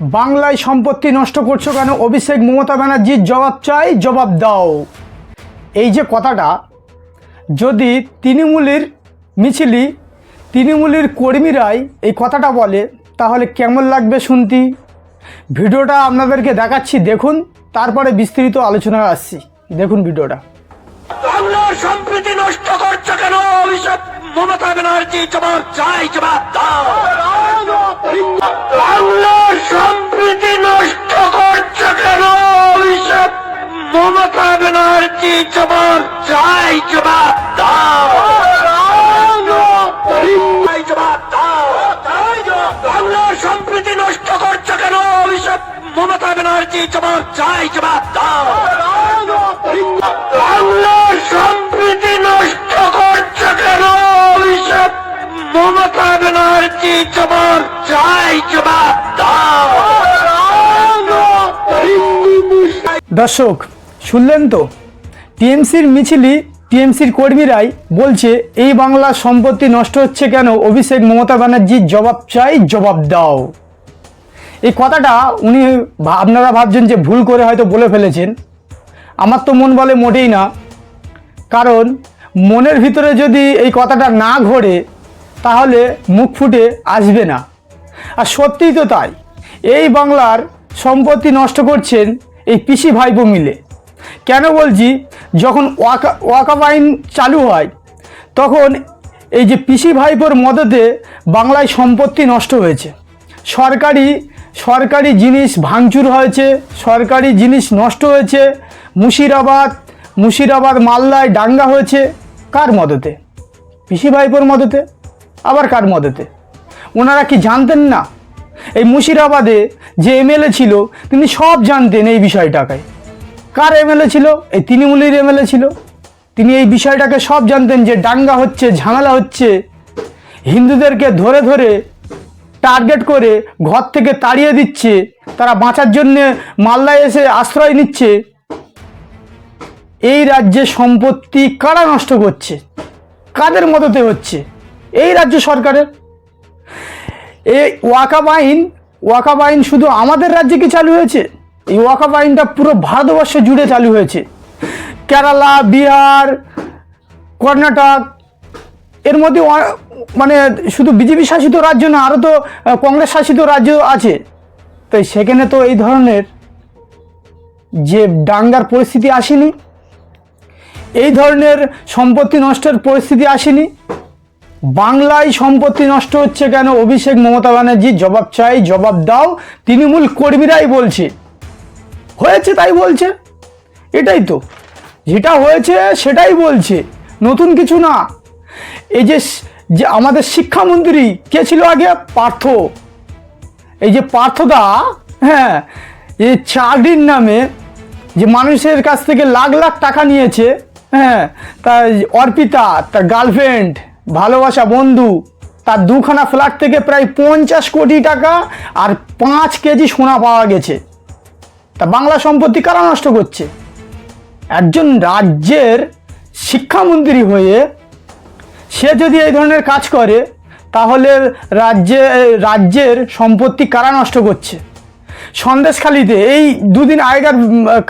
বাংলায় সম্পত্তি নষ্ট করছ কেন? অভিষেক মমতা ব্যানার্জির জবাব চাই, জবাব দাও। এই যে কথাটা, যদি তৃণমূলের মিছিলি, তৃণমূলের কর্মীরাই এই কথাটা বলে, তাহলে কেমন লাগবে শুনতি? ভিডিওটা আপনাদেরকে দেখাচ্ছি, দেখুন, তারপরে বিস্তৃত আলোচনায় আসছি। দেখুন ভিডিওটা। সম্প্রীতি নষ্ট করছ কেন অভিষেক? মমতা ব্যানার্জি জবাব চাই জবাব দাও। বাংলার সম্প্রীতি নষ্ট করছ কেন অভিষেক? মমতা ব্যানার্জি জবাব চাই জবাব দাও। বাংলার সম্প্রীতি নষ্ট করছ কেন অভিষেক? মমতা ব্যানার্জি জবাব চাই জবাব দাও। বাংলার সম্প্রীতি নষ্ট করছে কেন মমতা ব্যানার্জি জবাব চাই, জবাব দর্শক, শুনলেন তো? টিএমসির মিছিলি, টিএমসির কর্মীরাই বলছে, এই বাংলার সম্পত্তি নষ্ট হচ্ছে কেন? অভিষেক মমতা ব্যানার্জির জবাব চাই, জবাব দাও। এই কথাটা উনি আপনারা ভাবছেন যে ভুল করে হয়তো বলে ফেলেছেন। আমার তো মন বলে মোটেই না। কারণ মনের ভিতরে যদি এই কথাটা না ঘোরে, তাহলে মুখ ফুটে আসবে না। আর সত্যিই তো তাই। এই বাংলার সম্পত্তি নষ্ট করছেন এই পিসি ভাইপো মিলে। কেন বলছি, যখন ওয়াকা ওয়াকাব আইন চালু হয়, তখন এই যে পিসি ভাইপোর মদতে বাংলায় সম্পত্তি নষ্ট হয়েছে। সরকারি সরকারি জিনিস ভাঙচুর হয়েছে, সরকারি জিনিস নষ্ট হয়েছে, মুর্শিদাবাদ মুর্শিদাবাদ মালদায় ডাঙ্গা হয়েছে কার মদতে? পিসি ভাইপোর মদতে? আবার কার মদতে? ওনারা কি জানতেন না? এই মুর্শিদাবাদে যে এমএলএ ছিল, তিনি সব জানতেন এই বিষয়টাকে। কার এমএলএ ছিল? এই তৃণমূলের এমএলএ ছিল। তিনি এই বিষয়টাকে সব জানতেন যে ডাঙ্গা হচ্ছে, ঝামেলা হচ্ছে। হিন্দুদেরকে ধরে ধরে টার্গেট করে ঘর থেকে তাড়িয়ে দিচ্ছে। তারা বাঁচার জন্যে মালদায় এসে আশ্রয় নিচ্ছে। এই রাজ্যে সম্পত্তি কারা নষ্ট করছে? কাদের মদতে হচ্ছে? এই রাজ্য সরকারের? এই ওয়াকাব আইন ওয়াকাব আইন শুধু আমাদের রাজ্যে কি চালু হয়েছে? এই ওয়াকাব আইনটা পুরো ভারতবর্ষ জুড়ে চালু হয়েছে। কেরালা, বিহার, কর্ণাটক, এর মধ্যে মানে শুধু বিজেপি শাসিত রাজ্য না আরও তো কংগ্রেস শাসিত রাজ্য আছে। তাই সেখানে তো এই ধরনের যে ডাঙ্গার পরিস্থিতি আসেনি এই ধরনের সম্পত্তি নষ্টের পরিস্থিতি আসেনি। বাংলায় সম্পত্তি নষ্ট হচ্ছে কেন? অভিষেক মমতা ব্যানার্জি জবাব চাই, জবাব দাও। তৃণমূল কর্মীরাই বলছে। হয়েছে তাই বলছে। এটাই তো। যেটা হয়েছে সেটাই বলছে। নতুন কিছু না। এই যে যে আমাদের শিক্ষামন্ত্রী, কে ছিল আগে? পার্থ। এই যে পার্থদা হ্যাঁ এই চাকরির নামে যে মানুষের কাছ থেকে লাখ লাখ টাকা নিয়েছে হ্যাঁ তার অর্পিতা, তার গার্লফ্রেন্ড ভালোবাসা বন্ধু, তার দুখানা ফ্ল্যাট থেকে প্রায় পঞ্চাশ কোটি টাকা আর পাঁচ কেজি সোনা পাওয়া গেছে। তা বাংলা সম্পত্তি কারা নষ্ট করছে? একজন রাজ্যের শিক্ষামন্ত্রী হয়ে সে যদি এই ধরনের কাজ করে, তাহলে রাজ্যে, রাজ্যের সম্পত্তি কারা নষ্ট করছে? সন্দেশখালিতে এই দুদিন আগেকার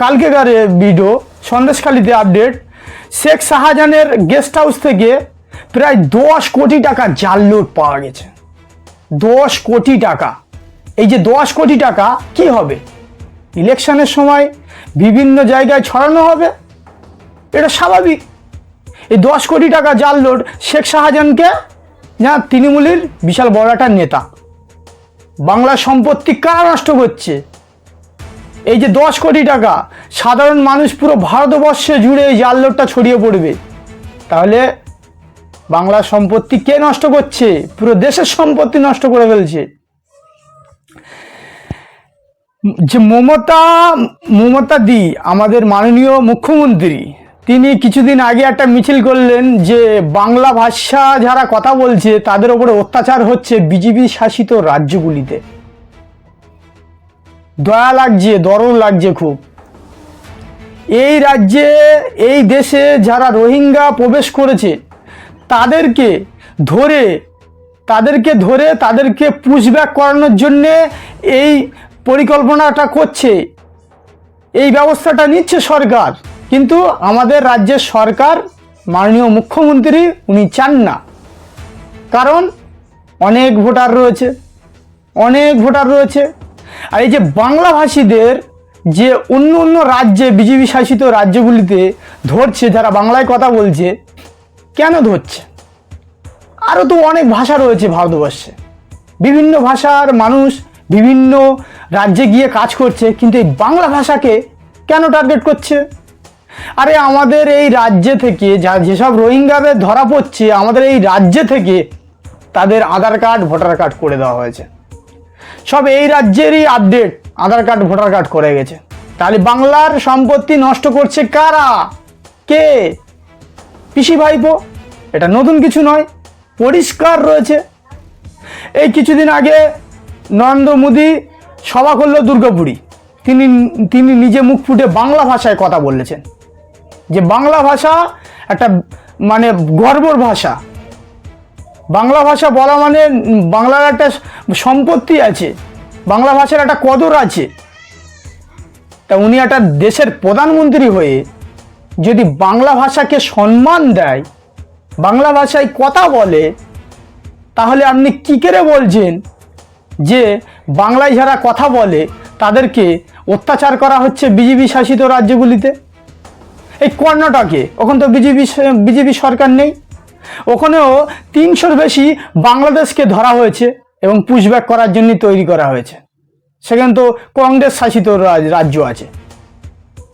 কালকেকার ভিডিও সন্দেশখালিতে আপডেট শেখ শাহজাহানের গেস্ট হাউস থেকে প্রায় দশ কোটি টাকা জাল নোট পাওয়া গেছে। দশ কোটি টাকা। এই যে দশ কোটি টাকা, কি হবে? ইলেকশনের সময় বিভিন্ন জায়গায় ছড়ানো হবে? এটা স্বাভাবিক। এই দশ কোটি টাকা জাল নোট শেখ শাহজাহানকে না তৃণমূলের বিশাল বড় একটা নেতা? বাংলার সম্পত্তি কারা নষ্ট করছে? এই যে দশ কোটি টাকা, সাধারণ মানুষ পুরো ভারতবর্ষে জুড়ে এই জাল নোটটা ছড়িয়ে পড়বে। তাহলে বাংলার সম্পত্তি কে নষ্ট করছে? পুরো দেশের সম্পত্তি নষ্ট করে ফেলছে। যে মমতা মমতা দি, আমাদের মাননীয় মুখ্যমন্ত্রী, তিনি কিছুদিন আগে একটা মিছিল করলেন যে বাংলা ভাষা যারা কথা বলছে, তাদের ওপরে অত্যাচার হচ্ছে বিজেপি শাসিত রাজ্যগুলিতে। দয়া লাগছে দরদ লাগছে খুব। এই রাজ্যে, এই দেশে যারা রোহিঙ্গা প্রবেশ করেছে, তাদেরকে ধরে তাদেরকে ধরে, তাদেরকে পুশব্যাক করানোর জন্যে এই পরিকল্পনাটা করছে। এই ব্যবস্থাটা নিচ্ছে সরকার। কিন্তু আমাদের রাজ্যের সরকার, মাননীয় মুখ্যমন্ত্রী, উনি চান না। কারণ অনেক ভোটার রয়েছে, অনেক ভোটার রয়েছে। আর এই যে বাংলাভাষীদের যে অন্য অন্য রাজ্যে, বিজেপি শাসিত রাজ্যগুলিতে ধরছে, যারা বাংলায় কথা বলছে, কেন ধরছে? আরও তো অনেক ভাষা রয়েছে ভারতবর্ষে। বিভিন্ন ভাষার মানুষ বিভিন্ন রাজ্যে গিয়ে কাজ করছে, কিন্তু এই বাংলা ভাষাকে কেন টার্গেট করছে? আরে আমাদের এই রাজ্যে থেকে যা যেসব রোহিঙ্গাদের ধরা পড়ছে, আমাদের এই রাজ্যে থেকে তাদের আধার কার্ড ভোটার কার্ড করে দেওয়া হয়েছে। সব এই রাজ্যেরই update Aadhaar card voter card করে গেছে। তাহলে বাংলার সম্পত্তি নষ্ট করছে কারা? কে? পিসি ভাইপো। এটা নতুন কিছু নয়, পরিষ্কার রয়েছে। এই কিছুদিন আগে নরেন্দ্র মোদী সভা করল দুর্গাপুরী। তিনি তিনি নিজে মুখ ফুটে বাংলা ভাষায় কথা বলেছেন। যে বাংলা ভাষা একটা মানে গর্বর ভাষা। বাংলা ভাষা বলা মানে বাংলার একটা সম্পত্তি আছে, বাংলা ভাষার একটা কদর আছে। তা উনি একটা দেশের প্রধানমন্ত্রী হয়ে যদি বাংলা ভাষাকে সম্মান দেয়, বাংলা ভাষায় কথা বলে, তাহলে আপনি কী করে বলছেন যে বাংলায় যারা কথা বলে, তাদেরকে অত্যাচার করা হচ্ছে বিজেপি শাসিত রাজ্যগুলিতে? এই কর্ণাটকে ওখান তো বিজেপি বিজেপি সরকার নেই। ওখানেও তিনশোর বেশি বাংলাদেশকে ধরা হয়েছে এবং পুশব্যাক করার জন্য তৈরি করা হয়েছে। সেখানে তো কংগ্রেস শাসিত রাজ- রাজ্য আছে।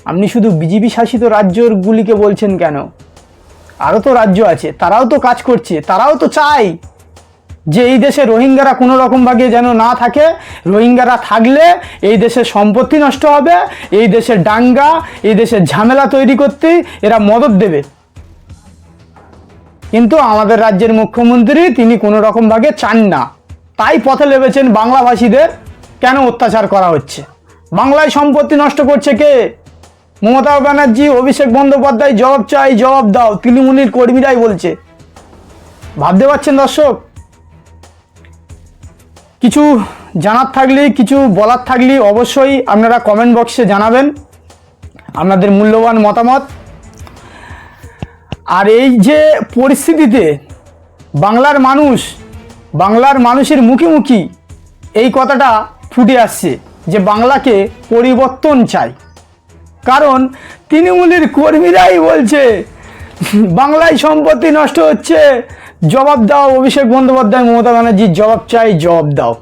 আপনি শুধু বিজেপি শাসিত রাজ্যগুলিকে বলছেন কেন? আরও তো রাজ্য আছে, তারাও তো কাজ করছে, তারাও তো চায় যে এই দেশে রোহিঙ্গারা কোনো রকমভাবে যেন না থাকে। রোহিঙ্গারা থাকলে এই দেশের সম্পত্তি নষ্ট হবে, এই দেশের ডাঙ্গা এই দেশের ঝামেলা তৈরি করতে এরা মদত দেবে। কিন্তু আমাদের রাজ্যের মুখ্যমন্ত্রী তিনি কোনো রকমভাবে চান না। তাই পথে লেবেছেন বাংলাভাষীদের কেন অত্যাচার করা হচ্ছে? বাংলায় সম্পত্তি নষ্ট করছে কে? মমতা ব্যানার্জি, অভিষেক বন্দ্যোপাধ্যায় জবাব চাই, জবাব দাও, তৃণমূলের কর্মীরাই বলছে। ভাবতে পারছেন দর্শক? কিছু জানার থাকলে, কিছু বলার থাকলে অবশ্যই আপনারা কমেন্ট বক্সে জানাবেন। আপনাদের মূল্যবান মতামত আর এই যে পরিস্থিতিতে বাংলার মানুষ, বাংলার মানুষের মুখে মুখি এই কথাটা ফুটে আসছে যে বাংলাকে পরিবর্তন চাই। কারণ তৃণমূলের কর্মীরাই বলছে, বাংলায় সম্পত্তি নষ্ট হচ্ছে, জবাব দাও অভিষেক বন্দ্যোপাধ্যায়, মমতা ব্যানার্জির জবাব চাই, জবাব দাও।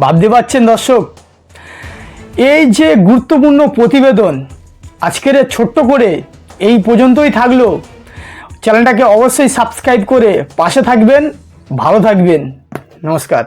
ভাবতে পারছেন দর্শক? এই যে গুরুত্বপূর্ণ প্রতিবেদন, আজকের ছোট্ট করে এই পর্যন্তই থাকল। চ্যানেলটাকে অবশ্যই সাবস্ক্রাইব করে পাশে থাকবেন ভালো থাকবেন। নমস্কার।